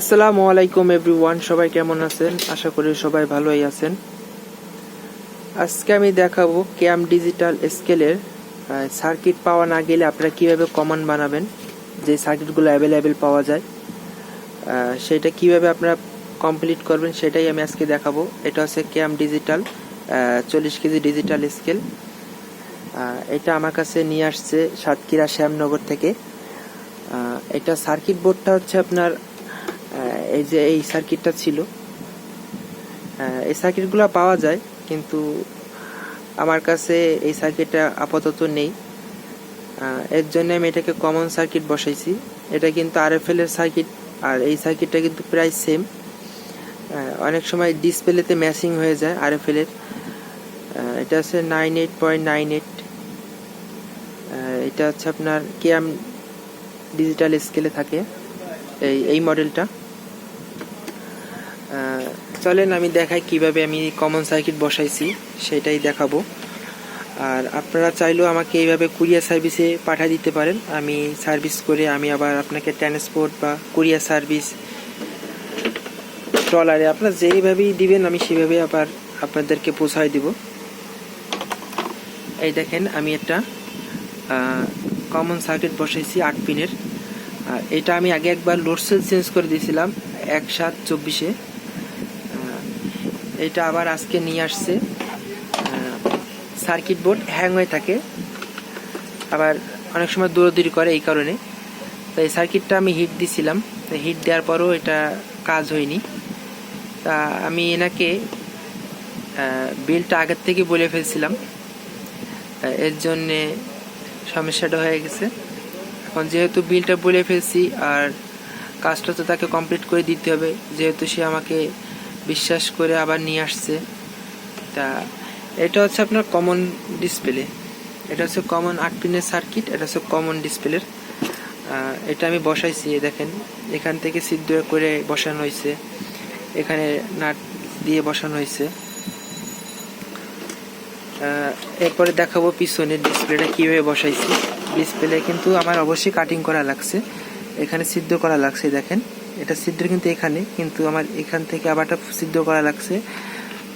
আসসালামু আলাইকুম এভরিওয়ান, সবাই কেমন আছেন? আশা করি সবাই ভালোই আছেন। আজকে আমি দেখাবো ক্যাম ডিজিটাল স্কেলের সার্কিট পাওয়া না গেলে আপনারা কীভাবে কমান বানাবেন, যে সার্কিটগুলো অ্যাভেলেবেল পাওয়া যায়। সেটা কীভাবে আপনারা কমপ্লিট করবেন সেটাই আমি আজকে দেখাবো। এটা হচ্ছে ক্যাম ডিজিটাল চল্লিশ কেজি ডিজিটাল স্কেল। এটা আমার কাছে নিয়ে আসছে সাতক্ষীরা শ্যামনগর থেকে। এটা সার্কিট বোর্ডটা হচ্ছে আপনার এই যে এই সার্কিটটা ছিল এই সার্কিটগুলো পাওয়া যায় কিন্তু আমার কাছে এই সার্কিটটা আপাতত নেই। এর জন্য আমি এটাকে কমন সার্কিট বসাইছি। এটা কিন্তু আরএফএল এর সার্কিট আর এই সার্কিটটা কিন্তু প্রায় সেম অনেক সময় ডিসপ্লেতে ম্যাচিং হয়ে যায় আরএফএল এর। আহ, এটা হচ্ছে nine eight point nine eight এটা হচ্ছে আপনার কেএম ডিজিটাল স্কেলে থাকে এই এই মডেলটা চলেন আমি দেখাই কীভাবে আমি কমন সার্কিট বসাইছি, সেটাই দেখাবো। আর আপনারা চাইলেও আমাকে এইভাবে কুরিয়ার সার্ভিসে পাঠিয়ে দিতে পারেন। আমি সার্ভিস করে আমি আবার আপনাকে ট্রান্সপোর্ট বা কুরিয়ার সার্ভিস ট্রলারে আপনারা যেইভাবেই দিবেন, আমি সেভাবে আবার আপনাদেরকে পৌঁছায় দিব। এই দেখেন, আমি একটা কমন সার্কিট বসাইছি আট পিনের। এটা আমি আগে একবার লোড সেল চেঞ্জ করে দিয়েছিলাম, এক সাত চব্বিশে। এটা আবার আজকে নিয়ে আসছে। সার্কিট বোর্ড হ্যাং হয়ে থাকে। আবার অনেক সময় দৌড়দৌড়ি করে এই কারণে। তো এই সার্কিটটা আমি হিট দিছিলাম। হিট দেওয়ার পরও এটা কাজ হয়নি। তা আমি এনাকে বিলটা আগের থেকে বলে ফেলছিলাম। এর জন্যে সমস্যাটা হয়ে গেছে। এখন যেহেতু বিলটা বলে ফেলছি আর কাজটা তো তাকে কমপ্লিট করে দিতে হবে, যেহেতু সে আমাকে বিশ্বাস করে আবার নিয়ে আসছে। তা, এটা হচ্ছে আপনার কমন ডিসপ্লে এটা হচ্ছে কমন আট পিনের সার্কিট এটা হচ্ছে কমন ডিসপ্লের এটা আমি বসাইছি দেখেন, এখান থেকে সিদ্ধ করে বসানো হয়েছে। এখানে নাট দিয়ে বসানো হয়েছে। এরপরে দেখাবো পিছনের ডিসপ্লেটা কীভাবে বসাইছি। ডিসপ্লে কিন্তু আমার অবশ্যই কাটিং করা লাগছে। এখানে সিদ্ধ করা লাগছে, দেখেন। এটা সিদ্ধ কিন্তু এখানে, কিন্তু আমার এখান থেকে আবারটা সিদ্ধ করা লাগছে।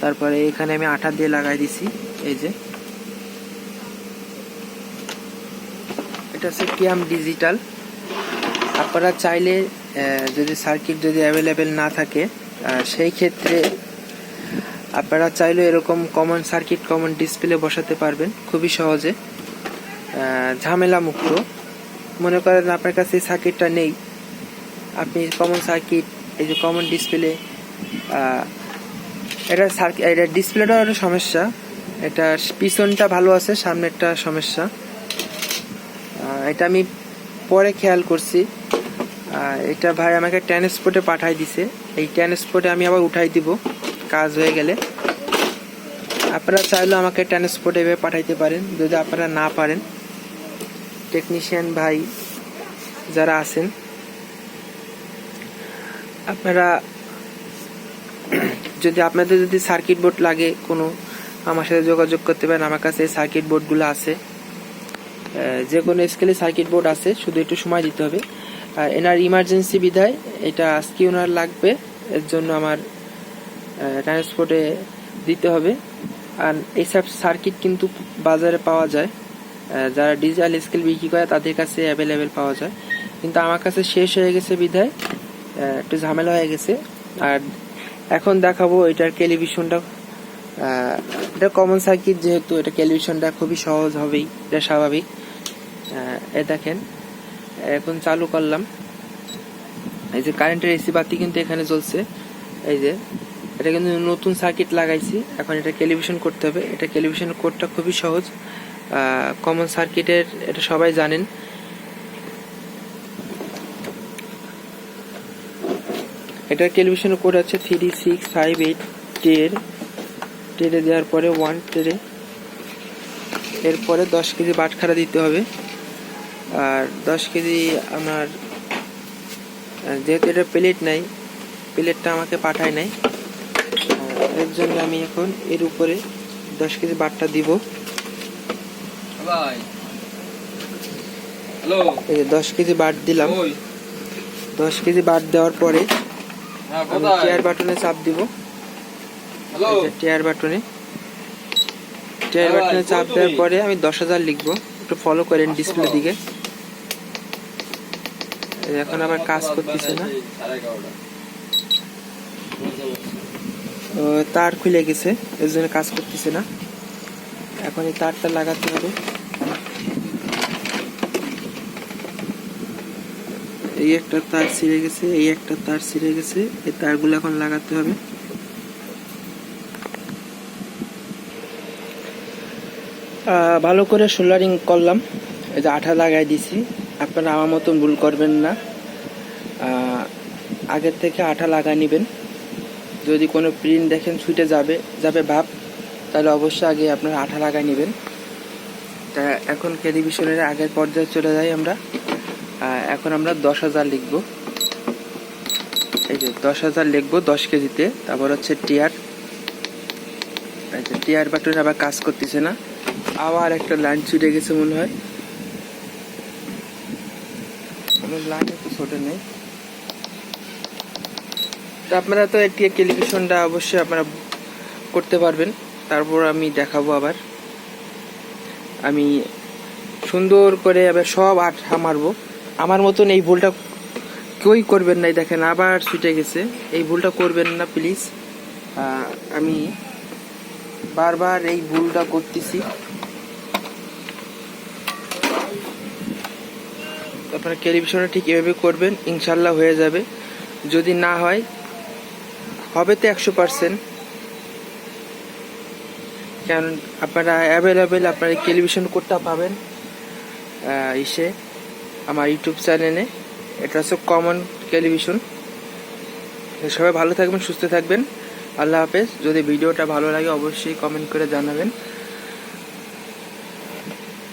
তারপরে এখানে আমি আঠা দিয়ে লাগাই দিছি, এই যে। এটা হচ্ছে কিয়াম ডিজিটাল আপনারা চাইলে যদি সার্কিট যদি অ্যাভেলেবেল না থাকে সেই ক্ষেত্রে আপনারা চাইলে এরকম কমন সার্কিট কমন ডিসপ্লে বসাতে পারবেন, খুবই সহজে। ঝামেলা মুক্ত মনে করেন আপনার কাছে সার্কিটটা নেই আপনি কমন সার্কিট এই যে কমন ডিসপ্লে এটা সার্কিট এটা ডিসপ্লেটাও একটা সমস্যা। এটা পিছনটা ভালো আছে, সামনেরটা সমস্যা। এটা আমি পরে খেয়াল করছি। এটা ভাই আমাকে ট্রান্সপোর্টে পাঠাই দিছে। এই ট্রান্সপোর্টে আমি আবার উঠাই দিব, কাজ হয়ে গেলে। আপনারা চাইলেও আমাকে ট্রান্সপোর্টে এভাবে পাঠাইতে পারেন, যদি আপনারা না পারেন। টেকনিশিয়ান ভাই যারা আছেন আপনারা, যদি আপনাদের যদি সার্কিট বোর্ড লাগে কোনো, আমার সাথে যোগাযোগ করতে পারেন, আমার কাছে সার্কিট বোর্ডগুলো আছে। যে কোনো স্কেলে সার্কিট বোর্ড আছে, শুধু একটু সময় দিতে হবে। আর এনার ইমার্জেন্সি বিধায় এটা আজকে ওনার লাগবে, এর জন্য আমার ট্রান্সপোর্টে দিতে হবে। আর এইসব সার্কিট কিন্তু বাজারে পাওয়া যায়। যারা ডিজিটাল স্কেল বিক্রি করে, তাদের কাছে অ্যাভেলেবেল পাওয়া যায়। কিন্তু আমার কাছে শেষ হয়ে গেছে বিধায় একটু ঝামেলা হয়ে গেছে। আর এখন দেখাবো এটার টেলিভিশনটা এটা কমন সার্কিট যেহেতু, এটা টেলিভিশনটা খুবই সহজ হবেই, এটা স্বাভাবিক। এ দেখেন, এখন চালু করলাম। এই যে কারেন্টের এসি বাতি কিন্তু এখানে জ্বলছে। এই যে, এটা কিন্তু নতুন সার্কিট লাগাইছি। এখন এটা টেলিভিশন করতে হবে। এটা টেলিভিশন কোডটা খুবই সহজ। কমন সার্কিটের এটা সবাই জানেন। এটার টেলিভিশনের কোড আছে থ্রি সিক্স ফাইভ এইট টের টেরে দেওয়ার পরে ওয়ান টেরে এরপরে দশ কেজি বাটখারা দিতে হবে। আর দশ কেজি আমার আহ, যেহেতু এটা প্লেট নাই প্লেটটা আমাকে পাঠায় নাই। এর জন্য আমি এখন এর উপরে দশ কেজি বাটটা দিব। এই দশ কেজি বাট দিলাম। দশ কেজি বাট দেওয়ার পরে আমি কোথায়? টিয়ার বাটনে চাপ দিব। টিয়ার বাটনে টিয়ার হ্যাঁ বাটনে চাপ দেওয়ার পরে আমি দশ হাজার লিখব। একটু ফলো করেন ডিসপ্লে দিকে। এখন আবার কাজ করতেছে না। তার খুলে গেছে এর জন্য কাজ করতেছে না। এখন এই তারটা লাগাতে হবে। এই একটা তার ছিঁড়ে গেছে, এই একটা তার ছিঁড়ে গেছে, এই তারগুলো এখন লাগাতে হবে। ভালো করে সোল্ডারিং করলাম। এই যে আঠা লাগাই দিছি। আপনারা আমার মতন ভুল করবেন না। আগের থেকে আঠা লাগাই নেবেন। যদি কোনো প্রিন্ট দেখেন ছুটে যাবে যাবে ভাব, তাহলে অবশ্যই আগে আপনারা আঠা লাগাই নেবেন। তা এখন টেলিভিশনের আগের পর্যায়ে চলে যাই আমরা। এখন আমরা দশ হাজার লিখব। এই যে দশ হাজার লিখব দশ কেজিতে। তারপর হচ্ছে টিয়ার। এই টিয়ার বাটন আবার কাজ করতেছে না। আবার একটা লাইন ছুটে গেছে মনে হয়। লাইন একটু ছোটো নেই। তো আপনারা তো একটি টেলিভিশনটা অবশ্যই আপনারা করতে পারবেন। তারপর আমি দেখাবো আবার। আমি সুন্দর করে আবার সব আঠা মারবো আমার মতন এই ভুলটা কেউই করবেন না দেখেন আবার ছুটে গেছে। এই ভুলটা করবেন না প্লিজ আমি বারবার এই ভুলটা করতেছি। আপনারা টেলিভিশনে ঠিক এভাবে করবেন, ইনশাল্লাহ হয়ে যাবে। যদি না হয়, হবে তো একশো পার্সেন্ট কারণ আপনারা অ্যাভেলেবেল আপনারা টেলিভিশন কোডটা পাবেন ইসে আমার ইউটিউব চ্যানেলে। এটা হচ্ছে কমন টেলিভিশন। সবাই ভালো থাকবেন, সুস্থ থাকবেন। আল্লাহ হাফেজ। যদি ভিডিওটা ভালো লাগে, অবশ্যই কমেন্ট করে জানাবেন।